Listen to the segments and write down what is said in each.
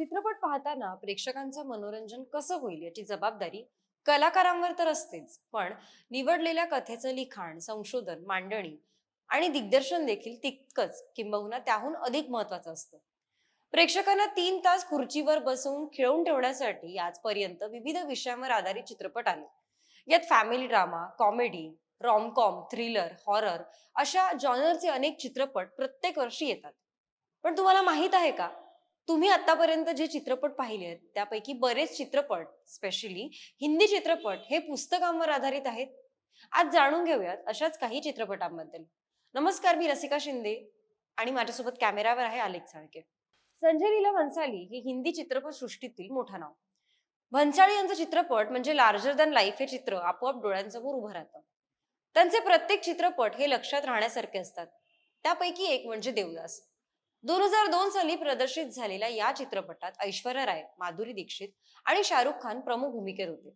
चित्रपट पाहताना प्रेक्षकांचं मनोरंजन कसं होईल याची जबाबदारी कलाकारांवर तर असतेच. पण निवडलेल्या कथेचं लिखाण संशोधन मांडणी आणि दिग्दर्शन देखील तितकंच किंबहुना त्याहून अधिक महत्वाचं असतं. प्रेक्षकांना तीन तास खुर्चीवर बसवून खिळवून ठेवण्यासाठी आजपर्यंत विविध विषयांवर आधारित चित्रपट आले. यात family drama comedy romcom thriller horror अशा जॉनरचे अनेक चित्रपट प्रत्येक वर्षी येतात. पण तुम्हाला माहीत आहे का? तुम्ही आतापर्यंत जे चित्रपट पाहिले आहेत त्यापैकी बरेच चित्रपट स्पेशली हिंदी चित्रपट हे पुस्तकांवर आधारित आहेत. आज जाणून घेऊयात अशाच काही चित्रपटांबद्दल. नमस्कार मी रसिका शिंदे आणि माझ्यासोबत कॅमेरावर आहे आलेख साळके. संजय लीला भन्साली हे हिंदी चित्रपट सृष्टीतील मोठं नाव. भन्साळी यांचं चित्रपट म्हणजे लार्जर दॅन लाईफ हे चित्र आपोआप डोळ्यांसमोर उभं राहतं. त्यांचे प्रत्येक चित्रपट हे लक्षात राहण्यासारखे असतात. त्यापैकी एक म्हणजे देवदास. दोन हजार दोन साली प्रदर्शित झालेल्या या चित्रपटात ऐश्वर्या राय माधुरी दीक्षित आणि शाहरुख खान प्रमुख भूमिकेत होते.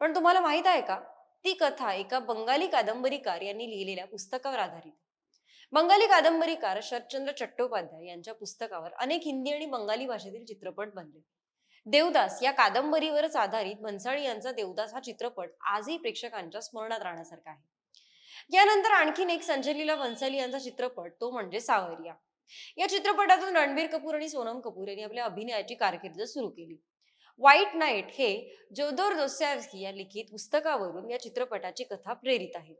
पण तुम्हाला माहीत आहे का? ती कथा एका बंगाली कादंबरीकार यांनी लिहिलेल्या पुस्तकावर आधारित. बंगाली कादंबरीकार शरदचंद्र चट्टोपाध्याय यांच्या पुस्तकावर अनेक हिंदी आणि बंगाली भाषेतील चित्रपट बनले. देवदास या कादंबरीवरच आधारित भन्साळी यांचा देवदास हा चित्रपट आजही प्रेक्षकांच्या स्मरणात राहण्यासारखा आहे. यानंतर आणखीन एक संजय लीला भन्साली यांचा चित्रपट तो म्हणजे सावरिया. या चित्रपटातून रणबीर कपूर आणि सोनम कपूर यांनी आपल्या अभिनयाची कारकीर्द सुरू केली. व्हाईट नाईट हे जोदोर दोस्यावस्की या लिखित पुस्तकावरून या चित्रपटाची कथा प्रेरित आहे.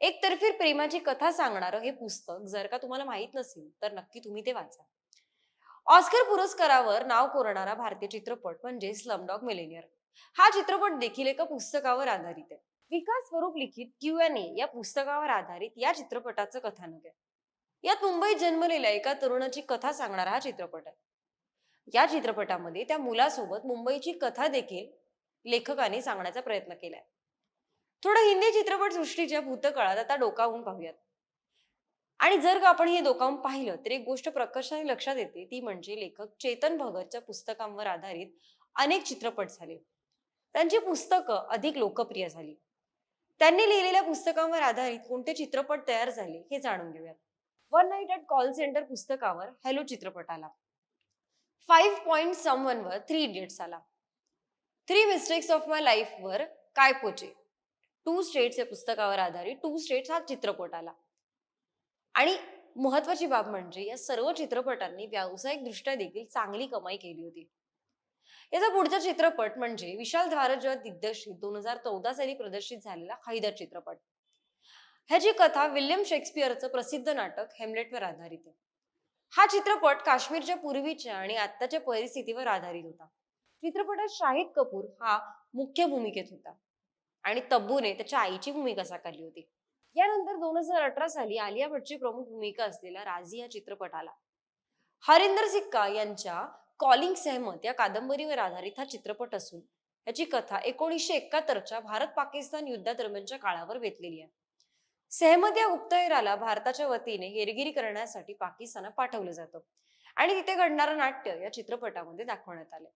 एकतर्फी प्रेमाची कथा सांगणारं हे पुस्तक जर का तुम्हाला माहीत नसेल तर नक्की तुम्ही ते वाचा. ऑस्कर पुरस्कारावर नाव कोरणारा भारतीय चित्रपट म्हणजे स्लमडॉग मिलेनियर हा चित्रपट देखील एका पुस्तकावर आधारित आहे. विकास स्वरूप लिखित क्यू एन ए या पुस्तकावर आधारित या चित्रपटाचं कथानक आहे. यात मुंबईत जन्मलेल्या एका तरुणाची कथा सांगणारा हा चित्रपट आहे. या चित्रपटामध्ये त्या मुलासोबत मुंबईची कथा देखील लेखकाने सांगण्याचा प्रयत्न केलाय. थोडं हिंदी चित्रपट सृष्टीच्या भूतकाळात आता डोकावून पाहूयात. आणि जर का आपण हे डोकावून पाहिलं तर एक गोष्ट प्रकर्षाने लक्षात येते ती म्हणजे लेखक चेतन भगतच्या पुस्तकांवर आधारित अनेक चित्रपट झाले. त्यांची पुस्तकं अधिक लोकप्रिय झाली. त्यांनी लिहिलेल्या पुस्तकांवर आधारित कोणते चित्रपट तयार झाले हे जाणून घेऊयात. One night at call center पुस्तकावर हॅलो चित्रपट आला. फाईव्ह सम वन वर थ्री इडियट्स आला. Three mistakes of my life वर काय पोचे? टू स्टेट्स या पुस्तकावर आधारित टू स्टेट्स हा चित्रपट आला. आणि महत्वाची बाब म्हणजे या सर्व चित्रपटांनी व्यावसायिक दृष्ट्या देखील चांगली कमाई केली होती. याचा पुढचा चित्रपट म्हणजे विशाल भारद्वाज दिग्दर्शित दोन हजार चौदा साली प्रदर्शित झालेला हैदर चित्रपट. ह्याची कथा विल्यम शेक्सपियरचं प्रसिद्ध नाटक हेमलेटवर आधारित आहे. हा चित्रपट काश्मीरच्या पूर्वीच्या आणि आत्ताच्या परिस्थितीवर आधारित होता. चित्रपटात शाहिद कपूर हा मुख्य भूमिकेत होता आणि तब्बूने त्याच्या आईची भूमिका साकारली होती. यानंतर दोन हजार अठरा साली आलिया भट्टची प्रमुख भूमिका असलेला राजी हा चित्रपट आला हरिंदर सिक्का यांच्या कॉलिंग सहमत या कादंबरीवर आधारित हा चित्रपट असून याची कथा एकोणीसशे एकाहत्तरच्या भारत पाकिस्तान युद्धादरम्यानच्या काळावर वेतलेली आहे. सहमद या गुप्तहेराला भारताच्या वतीने हेरगिरी करण्यासाठी पाकिस्तानात पाठवलं जातं. आणि तिथे घडणारं नाट्य या चित्रपटामध्ये दाखवण्यात आलं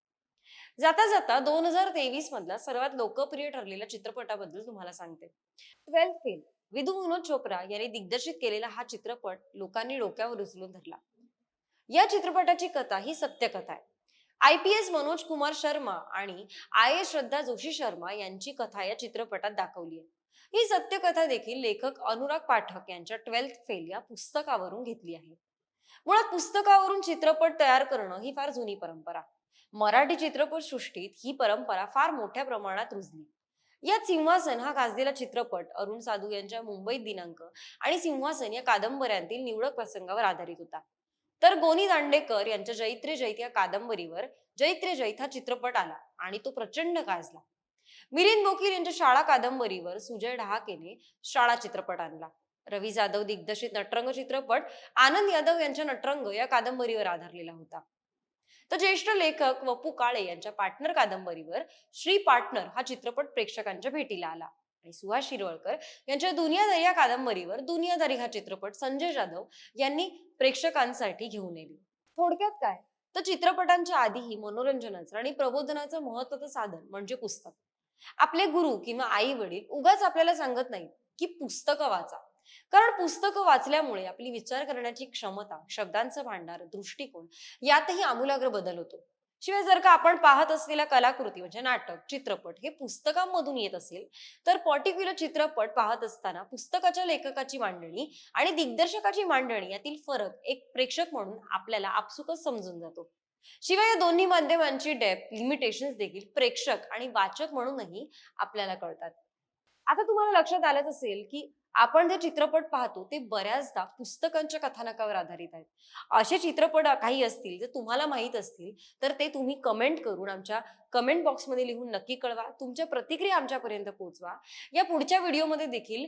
जाता जाता दोन हजार तेवीस मधला सर्वात लोकप्रिय ठरलेल्या चित्रपटाबद्दल तुम्हाला सांगते. ट्वेल्थ फेल विधू विनोद चोप्रा यांनी दिग्दर्शित केलेला हा चित्रपट लोकांनी डोक्यावर उचलून धरला. या चित्रपटाची कथा ही सत्यकथा आहे. I P S Manoj Kumar Sharma आणि आय एस श्रद्धा जोशी शर्मा यांची कथा या चित्रपटात दाखवली आहे. ही सत्यकथा देखील लेखक अनुराग पाठक यांच्या ट्वेल्थ फेल या पुस्तकावरून घेतली आहे. मुळात पुस्तकावरून चित्रपट तयार करणं ही फार जुनी परंपरा. मराठी चित्रपट सृष्टीत ही परंपरा फार मोठ्या प्रमाणात रुजली. यात सिंहासन हा गाजलेला चित्रपट अरुण साधू यांच्या मुंबईत दिनांक आणि सिंहासन या कादंबऱ्यांतील निवडक प्रसंगावर आधारित होता. तर गोनी दांडेकर यांच्या जैत्रे जैत या कादंबरीवर जैत्रे जैत हा चित्रपट आला आणि तो प्रचंड गाजला. मिलिंद बोकीर यांच्या शाळा कादंबरीवर सुजय ढहाकेने शाळा चित्रपट आणला. रवी जाधव दिग्दर्शित नटरंग चित्रपट आनंद यादव यांच्या नटरंग या कादंबरीवर आधारलेला होता. तर ज्येष्ठ लेखक वपू काळे यांच्या पार्टनर कादंबरीवर श्री पार्टनर हा चित्रपट प्रेक्षकांच्या भेटीला आला. आणि सुहास शिरवळकर यांच्या दुनियादारी या कादंबरीवर दुनियादारी हा चित्रपट संजय जाधव यांनी प्रेक्षकांसाठी घेऊन येली थोडक्यात काय? तर चित्रपटांच्या आधीही मनोरंजनाचं आणि प्रबोधनाचं महत्वाचं साधन म्हणजे पुस्तक. आपले गुरु किंवा आई वडील उगाच आपल्याला सांगत नाहीत की पुस्तकं वाचा. कारण पुस्तकं वाचल्यामुळे आपली विचार करण्याची क्षमता शब्दांचं भांडार दृष्टिकोन यातही आमूलाग्र बदल होतो. शिवाय जर का आपण पाहत असलेल्या कलाकृती म्हणजे नाटक चित्रपट हे पुस्तकांमधून येत असेल तर पर्टिक्युलर चित्रपट पाहत असताना पुस्तकाच्या लेखकाची मांडणी आणि दिग्दर्शकाची मांडणी यातील फरक एक प्रेक्षक म्हणून आपल्याला आपसुकच समजून जातो. शिवाय या दोन्ही माध्यमांची डेप्थ लिमिटेशन देखील प्रेक्षक आणि वाचक म्हणूनही आपल्याला कळतात. आता तुम्हाला लक्षात आलंच असेल की आपण जे चित्रपट पाहतो ते बऱ्याचदा पुस्तकांच्या कथानकावर आधारित आहेत. असे चित्रपट काही असतील जर तुम्हाला माहीत असतील तर ते तुम्ही कमेंट करून आमच्या कमेंट बॉक्समध्ये लिहून नक्की कळवा. तुमच्या प्रतिक्रिया आमच्यापर्यंत पोहोचवा. या पुढच्या व्हिडिओमध्ये देखील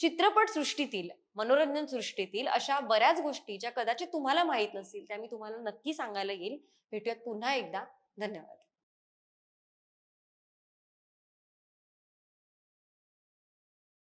चित्रपट सृष्टीतील मनोरंजन सृष्टीतील अशा बऱ्याच गोष्टी ज्या कदाचित तुम्हाला माहीत नसतील त्या मी तुम्हाला नक्की सांगायला येईल. भेटूयात पुन्हा एकदा. धन्यवाद.